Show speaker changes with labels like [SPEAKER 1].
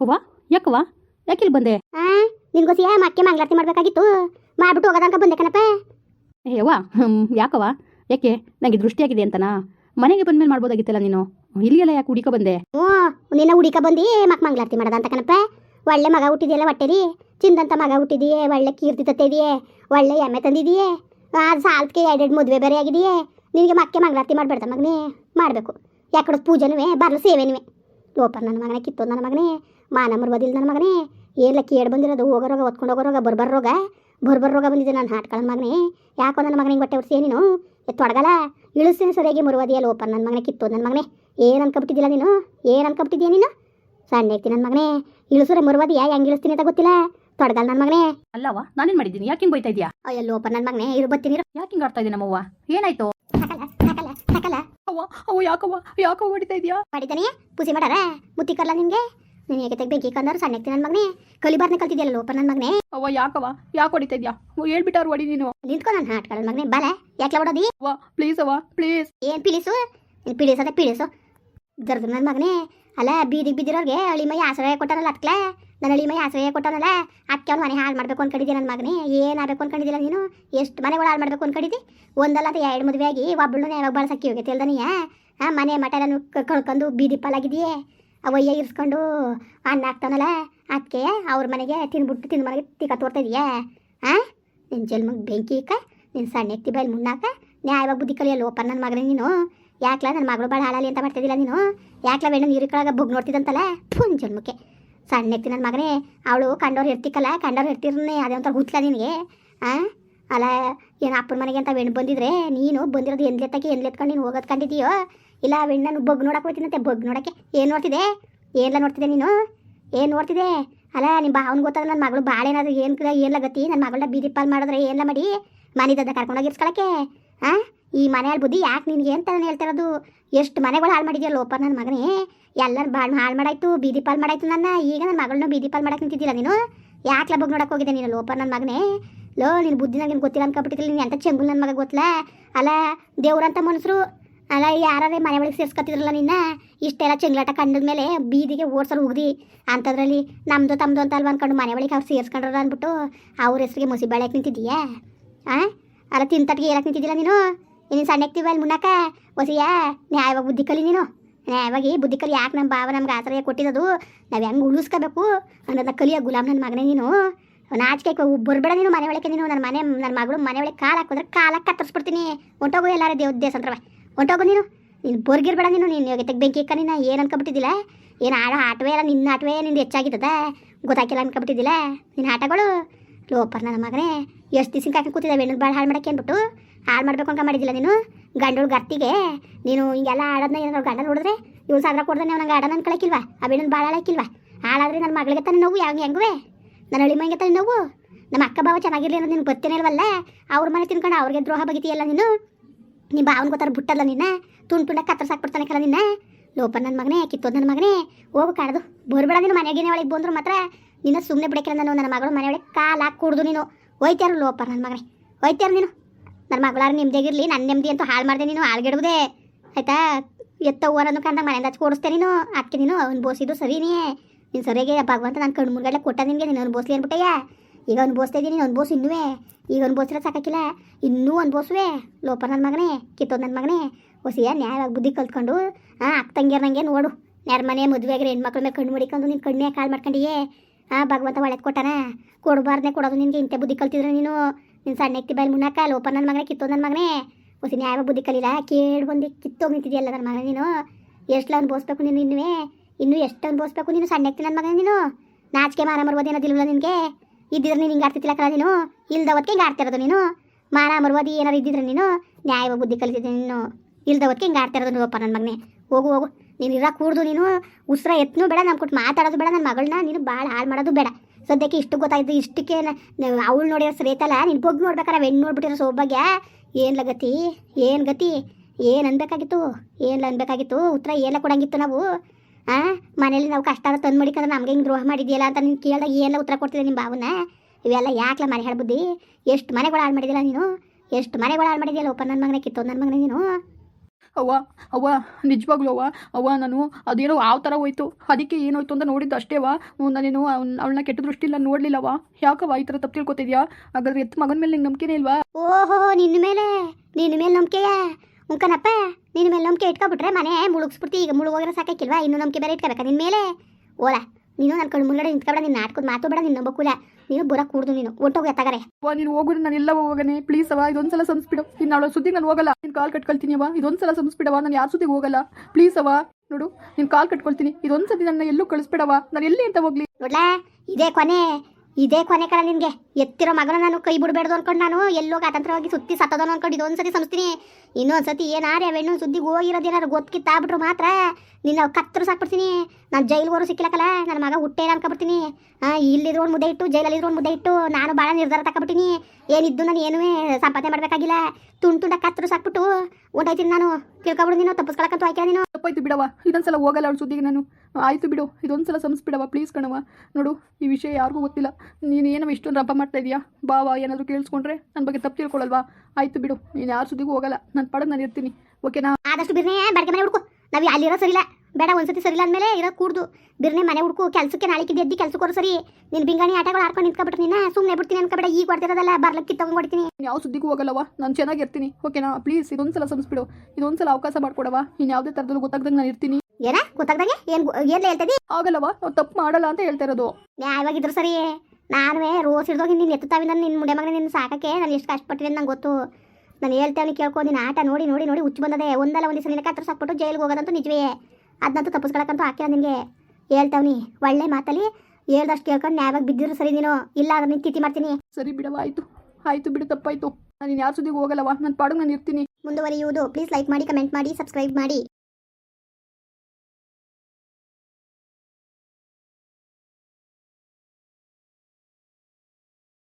[SPEAKER 1] ಅವ್ವ ಯಾಕವ್ವ ಯಾಕಿಲ್ಲಿ ಬಂದೆ?
[SPEAKER 2] ಆ ಏ ಮಕ್ಕೆ ಮಂಗಳಾರತಿ ಮಾಡಬೇಕಾಗಿತ್ತು. ಮಾಡ್ಬಿಟ್ಟು ಹೋಗೋದಂಕ ಬಂದೆ ಕಣಪ್ಪ.
[SPEAKER 1] ಏ ಅವ್ವ ಹ್ಮ್, ಯಾಕವ್ವ ಯಾಕೆ? ನನಗೆ ದೃಷ್ಟಿಯಾಗಿದೆ ಅಂತನಾ? ಮನೆಗೆ ಬಂದ್ಮೇಲೆ ಮಾಡ್ಬೋದಾಗಿತ್ತಲ್ಲ ನೀನು? ಇಲ್ಲಿಗೆಲ್ಲ ಯಾಕೆ ಹುಡಿಕ ಬಂದೆ?
[SPEAKER 2] ಓ ನಿನ್ನ ಹುಡಿಕ ಬಂದಿ ಮಕ್ ಮಂಗಳಾರತಿ ಮಾಡೋದಂತ ಕಣಪ್ಪ. ಒಳ್ಳೆ ಮಗ ಹುಟ್ಟಿದೆಯಲ್ಲ ಹೊಟ್ಟೆರಿ ಚಿಂದಂತ ಮಗ ಹುಟ್ಟಿದೆಯೇ? ಒಳ್ಳೆ ಕೀರ್ತಿ ತತ್ತಿದೆಯೇ? ಒಳ್ಳೆ ಎಮ್ಮೆ ತಂದಿದೆಯೇ? ಆ ಸಾಲ್ಕೆ ಎರಡೆರಡು ಮದುವೆ ಬೇರೆ ಆಗಿದೆಯೇ? ನಿನಗೆ ಮಕ್ಕೆ ಮಂಗಳಾರತಿ ಮಾಡಬೇಡ ಮಗನೇ? ಮಾಡಬೇಕು. ಯಾಕಡೆ ಪೂಜೆನುವೆ ಬರಲು ಸೇವೆನುವೆ? ಲೋಪ ನನ್ನ ಮಗನೇ ಕಿತ್ತು ನನ್ನ ಮಗನೇ? ಮಾನ ಮರ್ಬೋದಿಲ್ಲ ನನ್ನ ಮಗನೇ ಏನ್ಲ ಕೇಳಿ ಬಂದಿರೋದು? ಹೋಗೋ ರೋಗ ಒತ್ಕೊಂಡು ಹೋಗೋ ರೋಗ ಬರ್ಬರ್ ರೋಗ? ಬರ್ಬರ್ ರೋಗ ಬಂದಿದೆ ನಾನು ಹಾಟ್ಕೊಳ್ಳೋ ಮಗನೇ. ಯಾಕೋ ನನ್ನ ಮಗನಿಗೆ ಬಟ್ಟೆ ಉಡ್ಸಿ ನೀನು? ತೊಡಗಲ್ಲ? ಇಳಿಸ್ತೀನಿ ಸರಿಯಾಗಿ ಮುರುವದಿಯಲ್ಲ ಓಪನ್ ನನ್ನ ಮಗನೇ ಕಿತ್ತು ನನ್ನ ಮಗನೇ. ಏನು ಅನ್ಕೊಬಿಟ್ಟಿದ್ದಿಲ್ಲ ನೀನು? ಏನು ಅನ್ಕೊಬಿಟ್ಟಿದ್ಯಾ ನೀನು? ಸಣ್ಣ ಐತಿ ನನ್ನ ಮಗನೇ. ಇಳಿಸ್ರೆ ಮುರುವದಿಯಾ? ಹೆಂಗೆ ಇಳಿಸ್ತೀನಿ ಅಂತ ಗೊತ್ತಿಲ್ಲ? ತೊಡಗಲ್ಲ ನನ್ನ ಮಗನೇ.
[SPEAKER 1] ಅಲ್ಲವ ನಾನೇನು ಮಾಡಿದ್ದೀನಿ? ಯಾಕೆ ಹಿಂಗೆ ಬೈತಾ ಇದೆಯಾ?
[SPEAKER 2] ಅಯ್ಯಲ್ಲ ಓಪನ್ ನನ್ನ ಮಗನೇ ಇರು ಬತ್ತೀನಿ ಇರು.
[SPEAKER 1] ಯಾಕೆ ಹಿಂಗೆ ಆಡ್ತಾ ಇದ್ದೀನಿ ನಮ್ಮವ್ವ? ಏನಾಯ್ತು? ಯಾಕವ್ವ ಯಾಕೋ ಹೊಡಿತಾ ಇದೆಯಾ?
[SPEAKER 2] ಮಾಡಿದ್ದಾನೆ ಪುಸಿ ಮಾಡಾರ? ಮುತ್ತಿ ಕರ್ಲ ನಿನಗೆ? ನೀನು ಹೇಗೆ ತೆಗ್ಬೇಕು ಕಂದರು ಸಣ್ಣಕ್ಕೆ ನನ್ನ ಮಗನೇ? ಕಲಿಬಾರ್ನೆ ಕಲ್ತಿದ್ಯಲ್ಲ ಲೋಪ ನನ್ನ ಮಗನೇ?
[SPEAKER 1] ಅವ್ವ ಯಾಕವ ಯಾಕೆ ಹೊಡಿತಾ ಇದ್ಯಾ ಹೇಳ್ಬಿಟ್ಟಾರು ಹೊಡಿ ನೀನು.
[SPEAKER 2] ನಿಂತ್ಕೊ ನನ್ನ ಹಾಟ್ಕೊಳ್ಳೋ ಮಗನೇ ಬಲ. ಯಾಕೆ ಹೊಡೋದಿ
[SPEAKER 1] ಅವ್ವ ಪ್ಲೀಸ್ ಅವ್ವ ಪ್ಲೀಸ್
[SPEAKER 2] ಏನು ಪಿಳಿಸು? ನೀನು ಪಿಳಿಸದ ಪಿಳಿಸು. ದರ್ದು ನನ್ನ ಮಗನೇ. ಅಲ್ಲ ಬೀದಿಗೆ ಬಿದ್ದಿರೋರಿಗೆ ಅಳಿ ಮೈ ಆಶ್ರಯ ಕೊಟ್ಟಾನಲ್ಲ ಅಟ್ಕ್ಲೆ ನನ್ನ ಅಳಿ ಮೈ ಆಶ್ರಯ ಕೊಟ್ಟಾನಲ್ಲ ಅದಕ್ಕೆ ಅವ್ನು ಮನೆ ಹಾಳು ಮಾಡ್ಬೇಕು ಅನ್ಕೊಂಡಿದ್ದೆ ನನ್ನ ಮಗನೇ? ಏನಾಗಬೇಕು ಅನ್ಕೊಂಡಿದ್ದಿಲ್ಲ ನೀನು? ಎಷ್ಟು ಮನೆಗಳು ಹಾಳು ಮಾಡ್ಬೇಕು ಅನ್ಕೊಂಡಿದ್ದಿ ಒಂದಲ್ಲ ಅದು ಎರಡು ಮದುವೆ ಆಗಿ ಒಬ್ಬಳನ್ನ ಯಾವಾಗ ಬಳಸಕ್ಕೆ ಹೋಗಿ ತಿಳ್ದನಿಯ ಆ ಮನೆ ಮಠ ಎಲ್ಲ ಕಳ್ಕೊಂಡು ಬೀದಿ ಪಾಲಾಗಿದೆಯೇ ಅವಯ್ಯ ಇರಿಸ್ಕೊಂಡು ಅನ್ನ ಹಾಕ್ತಾನಲ್ಲ ಅದಕ್ಕೆ ಅವ್ರ ಮನೆಗೆ ತಿನ್ಬಿಟ್ಟು ತಿಂದು ಮನೆಗೆ ತೀಕ ತೋರ್ತಾ ಆ? ನಿನ್ನ ಜನ್ಮಕ್ಕೆ ಬೆಂಕಿ ಇಕ್ಕ ನಿನ್ನ ಸಣ್ಣ ಎತ್ತಿ ಬೈಲ್ ಮುನ್ನಾಕ ನ್ಯಾಯವಾಗಿ ಬುದ್ಧಿ ಕಲಿಯಲ್ಲ ಓಪನ್ ನನ್ನ ಮಗನೇ ನೀನು? ಯಾಕ್ಲ ನನ್ನ ಮಗಳು ಭಾಳ ಹಾಳಲಿ ಅಂತ ಮಾಡ್ತಿದ್ದಿಲ್ಲ ನೀನು? ಯಾಕ್ಲ ಬೇಡ ನೀರು ಕೆಳಗೆ ಬುಗ್ ನೋಡ್ತಿದ್ದಂತಲ್ಲ? ಫುನ್ ಜನ್ಮಕ್ಕೆ. ಸಣ್ಣ ಎತ್ತಿ ನನ್ನ ಮಗನೇ, ಅವಳು ಕಂಡವ್ರು ಇರ್ತಿಕ್ಕಲ್ಲ ಕಂಡವ್ರು ಇರ್ತಿರ್ನೇ ಅದೇ ಒಂಥರ ಹುಚ್ಚಲ ನಿನಗೆ. ಹಾಂ ಅಲ್ಲ, ಏನು ಅಪ್ಪನ ಮನೆಗೆ ಅಂತ ಬೆಣ್ಣು ಬಂದಿದ್ರೆ ನೀನು ಬಂದಿರೋದು ಎಂದ್ಲೆತ್ತಕ್ಕೆ ಎಂದ್ಲೆತ್ಕೊಂಡು ನೀನು ಹೋಗೋದು ಕಂಡಿದೀಯೋ? ಇಲ್ಲ ಬೆಣ್ಣನ್ನು ಬಗ್ ನೋಡಕ್ಕೆ ಹೋಗ್ತಿನಂತೆ. ಬಗ್ ನೋಡಕ್ಕೆ ಏನು ನೋಡ್ತಿದೆ? ಏನೆಲ್ಲ ನೋಡ್ತಿದೆ ನೀನು? ಏನು ನೋಡ್ತಿದೆ? ಅಲ್ಲ ನಿಮ್ಮ ಅವ್ನು ಗೊತ್ತಾಗ ನನ್ನ ಮಗಳು ಭಾಳ ಏನಾದ್ರು ಏನು ಏನ್ಲ ಗತಿ? ನನ್ನ ಮಗಳನ್ನ ಬೀದಿ ಪಾಲ್ ಮಾಡಿದ್ರೆ ಏನೆಲ್ಲ ಮಾಡಿ? ಮನೆದದ್ದ ಕರ್ಕೊಂಡೋಗಿ ಇರ್ಸ್ಕೊಳಕ್ಕೆ ಆ? ಈ ಮನೆಯಲ್ಲಿ ಬುದ್ಧಿ ಯಾಕೆ ನಿನಗೆ ಅಂತ ನಾನು ಹೇಳ್ತಿರೋದು ಎಷ್ಟು ಮನೆಗಳು ಹಾಳು ಮಾಡಿದ್ಯಾ ಲೋಪ ನನ್ನ ಮಗನೇ? ಎಲ್ಲರ ಭಾಳ ಹಾಳು ಮಾಡಾಯ್ತು, ಬೀದಿ ಪಾಲ್ ಮಾಡಾಯ್ತು ನನ್ನ. ಈಗ ನನ್ನ ಮಗಳನ್ನ ಬೀದಿ ಪಾಲ್ ಮಾಡಕ್ಕೆ ನಿಂತಿದ್ದಿಲ್ಲ ನೀನು? ಯಾಕೆ ಲಬ್ಬಗ್ ನೋಡಕ್ಕೆ ಹೋಗಿದೆ ನೀನು ಲೋಪ ನನ್ನ ಮಗನೇ? ಲೋ ನಿನ್ನ ಬುದ್ಧಿ ನನಗೆ ಗೊತ್ತಿಲ್ಲ ಅನ್ಕೊಬಿಟ್ಟಿಲ್ಲ ನೀನು ಎಂತ ಚೆಂಗುಲ್ ನನ್ನ ಮಗ ಗೊತ್ತಲ್ಲ ಅಲ್ಲ, ದೇವ್ರಂತ ಮನುಷ್ಯರು ಅಲ್ಲ ಯಾರೇ ಮನೆ ಒಳಗೆ ಸೇರ್ಸ್ಕೊತಿದ್ರಲ್ಲ ನಿನ್ನ? ಇಷ್ಟೆಲ್ಲ ಚೆಂಗ್ಲಾಟ ಕಂಡದ ಮೇಲೆ ಬೀದಿಗೆ ಓಡ್ಸೋರು ಉಗ್ದಿ ಅಂಥದ್ರಲ್ಲಿ ನಮ್ಮದು ತಮ್ಮದು ಅಂತ ಅಲ್ಲಿ ಅಂದ್ಕೊಂಡು ಮನೆ ಒಳಗೆ ಅವ್ರು ಸೇರ್ಸ್ಕೊಂಡ್ರ ಅಂದ್ಬಿಟ್ಟು ಅವ್ರ ಹೆಸ್ರಿಗೆ ಮುಸಿ ಬೆಳೆಯಕ್ಕೆ ನಿಂತಿದ್ದೀಯಾ? ಹಾಂ ಅಲ್ಲ, ತಿಂತಟ್ಗೆ ಏರಕ್ಕೆ ನಿಂತಿದ್ದಿಲ್ಲ ನೀನು? ನೀನು ಸಣ್ಣ ಎಕ್ತಿವ ಅಲ್ಲಿ ಮುನ್ನಕ ಹೊಸಿಯ ನ್ಯಾಯವಾಗಿ ಬುದ್ಧಿ ಕಲಿ ನೀನು. ನ್ಯಾಯವಾಗಿ ಬುದ್ಧಿ ಕಲಿ ಯಾಕೆ ನಮ್ಮ ಬಾವ ನಮ್ಗೆ ಆಶ್ರಯ ಕೊಟ್ಟಿರೋದು? ನಾವು ಹೆಂಗೆ ಉಳಿಸ್ಕೋಬೇಕು? ಅನ್ನೋದನ್ನ ಕಲಿಯೋ ಗುಲಾಮ್ ನನ್ನ ಮಗನೇ ನೀನು. ನಾಚಿಕೆ ಬರ್ಬೇಡ ನೀನು ಮನೆ ಒಳಗೆ ನೀನು. ನನ್ನ ಮನೆ ನನ್ನ ಮಗಳು ಮನೆ ಒಳಗೆ ಕಾಲು ಹಾಕೋದ್ರೆ ಕಾಲಕ್ಕೆ ಕತ್ತರಿಸ್ಬಿಡ್ತೀನಿ. ಹೊಂಟೋಗು ಎಲ್ಲಾರ ದೇವ್ ದೇಸಂತ್ರವ ಹೊಂಟೋಗು ನೀನು. ನೀನು ಬೋರ್ಗಿರ್ಬೇಡ ನೀನು. ನೀನು ಇವಾಗ ಬೆಂಕಿ ಇಕ್ಕ ನೀನು ಏನು ಅನ್ಕೊಬಿಟ್ಟಿದ್ದಿಲ್ಲ ಏನು ಆಡ ಆಟವೇ ಇಲ್ಲ ನಿನ್ನ ಆಟವೇ ನಿಂದು ಹೆಚ್ಚಾಗಿದ್ದದ? ಗೊತ್ತಾಕಿಲ್ಲ ಅನ್ಕೊಬಿಟ್ಟಿದ್ದಿಲ್ಲ ನಿನ್ನ ಆಟಗಳು ಲೋಪರ್ ನನ್ನ ಮಗನೇ, ಎಷ್ಟು ದಿವ್ಸಕ್ಕೆ ಹಾಕಿ ಕೂತಿದ್ದೆ ಹೆಣ್ಣು ಭಾಳ ಹಾಳು ಮಾಡಕ್ಕೆ ಅಂದ್ಬಿಟ್ಟು. ಹಾಳು ಮಾಡಬೇಕು ಅಂತ ಮಾಡಿದ್ದಿಲ್ಲ ನೀನು? ಗಂಡಳು ಗರ್ತಿಗೆ. ನೀನು ಹಿಂಗೆಲ್ಲ ಆಡೋದನ್ನ ಏನಾದ್ರು ಗಂಡ ನೋಡಿದ್ರೆ ಇವ್ನು ಸಾವಿರ ಕೊಡ್ದೆ ನೀವು ನಂಗೆ ಆಡೋಣ ಅನ್ಕೊಳಕ್ಕಿಲ್ವಾ ಆ ಬೆಣ್ಣು ಭಾಳ ಹಾಳಾಕಿಲ್ವಾ? ಹಾಳಾದ್ರೆ ನನ್ನ ಮಗಳಿಗೆ ತಾನೆ ನೋವು? ಯಾವ ಹೆಂಗುವೆ? ನನ್ನ ಅಳಿ ಮನೆಗೆ ತಾನೆ ನೋವು? ನಮ್ಮ ಅಕ್ಕ ಬಾವ ಚೆನ್ನಾಗಿರ್ಲಿ ಅನ್ನೋದು ನಿನ್ಗೆ ಗೊತ್ತೇನೆ ಇಲ್ವಲ್ಲ? ಅವ್ರ ಮನೆ ತಿನ್ಕೊಂಡು ಅವ್ರಿಗೆ ದ್ರೋಹ ಬಗಿತೀಯಲ್ಲ ನೀನು? ನಿಮ್ಮ ಬಾವನ್ ಗೊತ್ತಾರ ಬಿಟ್ಟಲ್ಲ ನಿನ್ನ ತುಂಡು ತುಂಡ ಕತ್ತರ್ಸಾಕ್ಬಿಡ್ತಾನೆ ಕಲ ನಿನ್ನ? ಲೋಪ ನನ್ನ ಮಗನೇ, ಕಿತ್ತೋದು ನನ್ನ ಮಗನೇ, ಹೋಗು ಕಾಡ್ದು. ಬರ್ಬೇಡ ನೀನು ಮನೆಗೇನೆ ಒಳಗೆ ಬಂದ್ರು ಮಾತ್ರ. ನಿನ್ನ ಸುಮ್ಮನೆ ಬಿಡಕ್ಕೆ ನಾನು, ನನ್ನ ಮಗಳು ಮನೆ ಒಳಗೆ ಕಾಲು ಹಾಕಿ ಕುಡ್ದು ನೀನು. ಹೋಯ್ತಾರು ಲೋಪ ನನ್ನ ಮಗನೇ. ಹೋಯ್ತಾರು ನೀನು. ನನ್ನ ಮಗಳಾರು ನಿಮ್ದೇಗಿರಲಿ ನನ್ನ ನೆಮ್ಮದಿ ಅಂತೂ ಹಾಳು ಮಾಡಿದೆ ನೀನು ಹಾಳ್ಗೆಡುವುದೇ ಆಯ್ತಾ? ಎತ್ತ ಓರನ್ನು ಕಂದಾಗ ಮನೆಯಿಂದ ಹಚ್ಚಿ ಕೊಡಿಸ್ತೆ ನೀನು. ಅದಕ್ಕೆ ನೀನು ಅವ್ನು ಬೋಸಿದ್ದು ಸರಿನೇ. ನೀನು ಸರಿಯಾಗಿ ಭಗವಂತ ನಾನು ಕಣ್ಣು ಕೊಟ್ಟ ನಿನಗೆ, ನೀನು ಅವ್ನು ಬೋಸ್ಲಿ ಅನ್ಬಿಟ್ಟಯ್ಯ. ಈಗ ಅವ್ನು ಬೋಸ್ತಾ ಇದ್ದೀನಿ ಬೋಸ್ ಇನ್ನುವೇ. ಈಗ ಅವ್ನು ಬೋಸಿರೋ ಸಾಕಾಕಿಲ್ಲ. ಇನ್ನೂ ಬೋಸುವೆ ಲೋಪ ನನ್ನ ಮಗನೇ, ಕಿತ್ತೋದು ನನ್ನ ಮಗನೇ. ಹೊಸಿಯ ನ್ಯಾಯವಾಗಿ ಬುದ್ಧಿ ಕಲ್ತ್ಕೊಂಡು? ಹಾಂ ಅಕ್ಕ ತಂಗಿಯರ್ ನಂಗೆ ನೋಡು. ನ್ಯಾರ ಮನೆ ಮದುವೆ ಆಗಿರೋ ಹೆಣ್ಮಕ್ಳ ಮೇಲೆ ಕಣ್ಣು ಮುಡಿಕೊಂಡು ನೀನು ಕಣ್ಣೇ ಕಾಲು ಮಾಡ್ಕೊಂಡಿಯೇ. ಹಾಂ ಭಗವಂತ ಒಳ್ಳೆದು ಕೊಟ್ಟಾನ. ಕೊಡಬಾರ್ದೆ ಕೊಡೋದು ನಿನಗೆ ಇಂಥ ಬುದ್ಧಿ ಕಲ್ತಿದ್ರೆ ನೀನು. ನಿನ್ನ ಸಣ್ಣ ಎತ್ತಿ ಬಾಯಿ ಮುನ್ನಾಕ ಲೋಪ ನನ್ನ ಮಗನೇ, ಕಿತ್ತೋದು ನನ್ನ ಮಗನೇ. ಹೊಸಿ ನ್ಯಾಯವಾಗಿ ಬುದ್ಧಿ ಕಲಿಲ್ಲ ಕೇಳಿ ಬಂದು ಕಿತ್ತೋಗಿ ನಿಂತಿದೆಯಲ್ಲ ನನ್ನ ಮಗನೇ ನೀನು. ಎಷ್ಟು ಅನ್ಬೋಸ್ಬೇಕು ನೀನು ಇನ್ನುವೇ? ಇನ್ನೂ ಎಷ್ಟು ಅನ್ಬೋಸ್ಬೇಕು ನೀನು ಸಣ್ಣ ಎತ್ತಿ ನನ್ನ ಮಗನೇ ನೀನು? ನಾಚಿಕೆ ಮಾರ ಮರ್ಬೋದು ದಿಲ್ವಲ್ಲ ನಿನಗೆ? ಇದ್ದಿದ್ರೆ ನೀನು ಹಿಂಗೆ ಆಡ್ತಿತ್ತಿಲ್ಲ ಕಲ ನೀನು? ಇಲ್ದವತ್ಗೆ ಹಿಂಗೆ ಆಡ್ತಿರೋದು ನೀನು. ಮಾರ ಮರ್ವಾದಿ ಏನಾರು ಇದ್ದಿದ್ರೆ ನೀನು? ನ್ಯಾಯವ ಬುದ್ಧಿ ಕಲಿತಿದ್ದೆ ನೀನು. ಇಲ್ದವತ್ಗೆ ಹಿಂಗೆ ಆಡ್ತಿರೋದು ನೀವಪ್ಪ ನನ್ನ ಮಗನೇ. ಹೋಗು ಹೋಗು. ನೀನು ಇರೋ ಕೂಡ್ದು ನೀನು. ಉಸಿರ ಎತ್ತನೂ ಬೇಡ, ನಮ್ಮ ಕೊಟ್ಟು ಮಾತಾಡೋದು ಬೇಡ, ನನ್ನ ಮಗಳನ್ನ ನೀನು ಭಾಳ ಹಾಳು ಮಾಡೋದು ಬೇಡ. ಸದ್ಯಕ್ಕೆ ಇಷ್ಟು ಗೊತ್ತಾಯ್ತು, ಇಷ್ಟಕ್ಕೆ ಅವಳು ನೋಡಿರೋ ಸರಿಯತ್ತಲ್ಲ ನೀನು ಬಗ್ ನೋಡ್ಬೇಕಾರೆ ಹೆಣ್ಣು ನೋಡ್ಬಿಟ್ಟಿರೋ ಸೌಭಾಗ್ಯ? ಏನು ಗತಿ ಏನು ಗತಿ? ಏನು ಅನ್ಬೇಕಾಗಿತ್ತು? ಏನು ಅನ್ಬೇಕಾಗಿತ್ತು? ಉತ್ತರ ಏನ ಕೊಡಂಗಿತ್ತು ನಾವು. ಆ ಮನೇಲಿ ನಾವು ಕಷ್ಟ ತಂದು ಮಡಿಕಂದ್ರೆ ನಮ್ಗೆ ಹಿಂಗೆ ದ್ರೋಹ ಮಾಡಿದ್ಯಲ್ಲ ಅಂತ ನೀನು ಕೇಳಿದಾಗ ಏನೆಲ್ಲ ಉತ್ತರ ಕೊಡ್ತಿದ್ದೆ ನಿಮ್ಮ ಭಾವನ ಇವೆಲ್ಲ ಯಾಕೆ ಮನೆ ಹೇಳ್ಬುದ್ದಿ? ಎಷ್ಟು ಮನೆಗಳು ಹಾಳು ಮಾಡಿದಿಲ್ಲ ನೀನು? ಎಷ್ಟು ಮನೆಗಳು ಹಾಳು ಮಾಡಿದ್ಯಲ್ಲ ಒಪ್ಪ ನನ್ನ ಮಗನ ಕಿತ್ತೋ ನನ್ನ ಮಗನ ನೀನು?
[SPEAKER 1] ಅವ್ವ ಅವ್ವ ನಿಜವಾಗ್ಲೂ ಅವ್ವ ಅವ್ವ ನಾನು ಅದೇನೋ ಯಾವ ಥರ ಹೋಯ್ತು. ಅದಕ್ಕೆ ಏನೋಯ್ತು ಅಂತ ನೋಡಿದ್ದು ಅಷ್ಟೇ ಅವ್ವ. ಹ್ಮ್, ನಾನೇನು ಅವಳನ್ನ ಕೆಟ್ಟ ದೃಷ್ಟಿಲ್ಲ ನೋಡ್ಲಿಲ್ಲವ ಯಾಕವ್ವ ಈ ಥರ ತಪ್ಪು ತಿಳ್ಕೊತಿದ್ಯಾ? ಹಾಗಾದ್ರೆ ಎತ್ತು ಮಗನ ಮೇಲೆ ನಿಂಗೆ ನಂಬಿಕೆನೇ ಇಲ್ವಾ?
[SPEAKER 2] ಓಹೋ ನಿನ್ನ ಮೇಲೆ ನಿನ್ನ ಮೇಲೆ ನಂಬಿಕೆಯ? ಉಂಕನಪ್ಪ ನಿನ್ನ ಮೇಲೆ ನಂಬಿಕೆ ಇಟ್ಕೊಬಿಟ್ರೆ ಮನೆ ಮುಳುಗಿಸ್ಬಿಡ್ತಿ. ಈಗ ಮುಳುಗೋಗಿರೋ ಸಾಕಾಕಿಲ್ವಾ ಇನ್ನು ನಂಬಿಕೆ ಬೇರೆ ಇಟ್ಕೋಬೇಕಾ. ನಿನ್ನ ಮೇಲೆ? ಓಲ ನೀನು ನನ್ನ ಕಣ್ಣು ಮುಂಗಡೆ ನಿಂತ್ಕೊಬೇಡ ನಿನ್ನ ನಾಟಕದ ಮಾತು ಬೇಡ ನಿನ್ನ ನಂಬಕ್ಕೂಲ ನೀನು ಬುರ ಕೂಡ್ದು ನೀನು. ಒಟ್ಟೋಗಿ ಎತ್ತಾಗರೆ.
[SPEAKER 1] ಅವ್ವ ನೀನು ಹೋಗೋದು ನಾನು ಎಲ್ಲ ಹೋಗನೆ. ಪ್ಲೀಸ್ ಅವ ಇದೊಂದ್ಸಲ ಸಂಸ್ಬಿಡು. ಇನ್ನು ಅವಳ ಸುದ್ದಿ ನಾನು ಹೋಗಲ್ಲ. ನಿನ್ನ ಕಾಲ್ ಕಟ್ಕೊಳ್ತೀನಿ ಅವ ಇದೊಂದ್ಸಲ ಸಂಸ್ಬಿಡವ ನಾನು ಯಾರ ಸುದ್ದಿಗೆ ಹೋಗಲ್ಲ. ಪ್ಲೀಸ್ ಅವ ನೋಡು ನಿನ್ ಕಾಲ್ ಕಟ್ಕೊಳ್ತೀನಿ. ಇದೊಂದ್ಸತಿ ನನ್ನ ಎಲ್ಲೂ ಕಳಿಸ್ಬಿಡವ ನಾನು ಎಲ್ಲಿ ಅಂತ ಹೋಗ್ಲಿ?
[SPEAKER 2] ನೋಡ್ಲಾ ಇದೇ ಕೊನೆ ಇದೇ ಕೊನೆ ಕಣ ನಿನ್ಗೆ. ಎತ್ತಿರೋ ಮಗನ ನಾನು ಕೈ ಬಿಡಬೇಡ್ದು ಅನ್ಕೊಂಡು ನಾನು, ಎಲ್ಲೋ ಅತಂತ್ರವಾಗಿ ಸುತ್ತಿ ಸತ್ತದನು ಅನ್ಕೊಂಡು ಇದೊಂದ್ಸತಿ ಸಂಸ್ತೀನಿ ಇನ್ನೊಂದ್ಸತಿ ಏನಾರ ಅವೆಣ್ಣು ಸುದ್ದಿಗೆ ಹೋಗಿರೋದೇನಾರು ಗೊತ್ತಿತ್ತಾಗ್ಬಿಟ್ರು ಮಾತ್ರ. ನಿನ್ನ ಕತ್ತರು ಸಾಕ್ಬಿಡ್ತೀನಿ ನಾನು ಜೈಲ್ಗೋರು ಸಿಕ್ಕಿಲ್ಲಕಲ್ಲ ನನ್ನ ಮಗ ಹುಟ್ಟೇನ ಅನ್ಕೊಬಿಡ್ತೀನಿ ಇಲ್ಲಿದ್ರು ಒಂದು ಮುದ್ದೆ ಇಟ್ಟು, ಜೈಲಲ್ಲಿದ್ರು ಒಂದು ಮುದ್ದೆ ಇಟ್ಟು, ನಾನು ಭಾಳ ನಿರ್ಧಾರ ತಗೊಬಿಟ್ಟಿನಿ ಏನಿದ್ದು ನಾನು ಏನೂ ಸಂಪಾದನೆ ಮಾಡಬೇಕಾಗಿಲ್ಲ. ತುಂಡು ತುಂಡ ಕತ್ತರು ಸಾಕ್ಬಿಟ್ಟು ಓಡಾಯ್ತೀನಿ ನಾನು. ತಿಳ್ಕೊಬಿಡು ನೀನು, ತಪ್ಪಿಸ್ಕೊಳಕ್ಕಂತೂ ಆಯ್ಕೆ ನೀನು.
[SPEAKER 1] ತಪ್ಪಾಯ್ತು ಬಿಡವ ಇದೊಂದ್ಸಲ ಹೋಗಲ್ಲ ಅವ್ರ ಸುದ್ದಿಗೆ ನಾನು. ಆಯ್ತು ಬಿಡು, ಇದೊಂದ್ಸಲ ಸಂಸ್ಬಿಡವ ಪ್ಲೀಸ್ ಕಣವ ನೋಡು, ಈ ವಿಷಯ ಯಾರಿಗೂ ಗೊತ್ತಿಲ್ಲ. ನೀನು ಏನೋ ಇಷ್ಟೊಂದು ರಬ್ಬ ಮಾಡ್ತಾ ಇದೀಯಾ? ಬಾ ಏನಾದರೂ ಕೇಳಿಸ್ಕೊಂಡ್ರೆ ನನ್ನ ಬಗ್ಗೆ ತಪ್ಪು ತಿಳ್ಕೊಳಲ್ವಾ? ಆಯ್ತು ಬಿಡು ನೀನು ಯಾರ ಸುದ್ದಿಗೂ ಹೋಗಲ್ಲ. ನನ್ನ ಪಡಗೆ ನಾನು ಇರ್ತೀನಿ ಓಕೆನಾ?
[SPEAKER 2] ಆದಷ್ಟು ಬಿರ್ನೆ ಬಡಕೆ ಮನೆ ಹುಡುಕು. ನಾವು ಅಲ್ಲಿರೋ ಸರಿಲ್ಲ ಬೇಡ ಒಂದ್ಸತಿ ಸರಿಲ್ಲ ಅಂದಮೇಲೆ ಇರೋ ಕೂಡ್ದು. ಬಿರ್ನೆ ಮನೆ ಹುಡುಕು ಕೆಲಸಕ್ಕೆ ನಾಳೆಗೆ ಎದ್ದು ಕೆಲಸಕ್ಕೆ ಹೋರು ಸರಿ. ನಿನ್ನ ಬಿಂಗಾಣಿ ಆಟಗಳು ಆಡ್ಕೊಂಡು ನಿಂತ್ಕೊಬಿಟ್ರೆ ನಿನ್ನ ಸುಮ್ಮನೆ ಬಿಡ್ತೀನಿ ಅನ್ಕೊಬೇಡ. ಈಗ ಹೊಡ್ತಿರೋದಲ್ಲ ಬರ್ಲಕ್ಕೆ ತಗೊಂಡ್ಬಿಡ್ತೀನಿ
[SPEAKER 1] ನೀನು ಯಾವ ಸುದ್ದಿಗೂ ಹೋಗಲ್ಲವ ನಾನು ಚೆನ್ನಾಗಿರ್ತೀನಿ ಓಕೆನಾ? ಪ್ಲೀಸ್ ಇದೊಂದ್ಸಲ ಸಂಸ್ಬಿಡು. ಇದೊಂದ್ಸಲ ಅವಕಾಶ ಮಾಡ್ಕೊಡವ ನೀನು ಯಾವುದೇ ಥರದಲ್ಲೂ ಗೊತ್ತಾಗ್ದಂಗೆ ನಾನು ಇರ್ತೀನಿ.
[SPEAKER 2] ಏನ? ಗೊತ್ತಾಗ್ದಂಗೆ? ಏನು ಏನು ಹೇಳ್ತದಿ
[SPEAKER 1] ಆಗಲ್ಲವ ನಾವು ತಪ್ಪು ಮಾಡಲ್ಲ ಅಂತ ಹೇಳ್ತಾ ಇರೋದು.
[SPEAKER 2] ನ್ಯಾಯವಾಗಿದ್ರು ಸರಿ ನಾನುವೇ ರೋಸ್ ಹಿಡ್ದೋಗಿ ನಿನ್ನ ನಾನು ನಿನ್ನ ಮುಂಡೆ ಮಗನ ನಿನ್ನ ಸಾಕಕ್ಕೆ. ನಾನು ಎಷ್ಟು ಕಷ್ಟಪಟ್ಟಿದೆ ನಂಗೆ ಗೊತ್ತು. ನಾನು ಹೇಳ್ತೇವೆ ಕೇಳ್ಕೊ ನಿನ್ನ ಆಟ ನೋಡಿ ನೋಡಿ ನೋಡಿ ಹುಚ್ಚು ಬಂದದೆ. ಒಂದಲ್ಲ ಒಂದು ದಿವಸ ನಿನ್ನ ಕತ್ರ ಸಾಕ್ಬಿಟ್ಟು ಜೈಲಿಗೆ ಹೋಗೋದಂತೂ ನಿಜವೇ. ಅದನ್ನಂತೂ ತಪ್ಪಿಸ್ಕೊಳಕ್ಕಂತೂ ಹಾಕಿಲ್ಲ ನಿನಗೆ ಹೇಳ್ತಾವ್ನಿ ಒಳ್ಳೆ ಮಾತಲ್ಲಿ ಹೇಳ್ದಷ್ಟು ಕೇಳ್ಕೊಂಡು ನ್ಯಾಯವಾಗಿ ಬಿದ್ದಿರು ಸರಿ ನೀನು. ಇಲ್ಲ ಅದ್ರ ನೀನು ತಿಥಿ ಮಾಡ್ತೀನಿ.
[SPEAKER 1] ಸರಿ ಬಿಡವ ಆಯ್ತು. ಆಯ್ತು ಬಿಡು ತಪ್ಪಾಯಿತು. ನಾನು ಯಾರ ಸುದ್ದಿಗೆ ಹೋಗಲ್ಲವ ನನ್ನ ಪಾಡು ನಾನು ಇರ್ತೀನಿ.
[SPEAKER 2] ಮುಂದುವರಿಯುವುದು. ಪ್ಲೀಸ್ ಲೈಕ್ ಮಾಡಿ ಕಮೆಂಟ್ ಮಾಡಿ ಸಬ್ಸ್ಕ್ರೈಬ್ ಮಾಡಿ.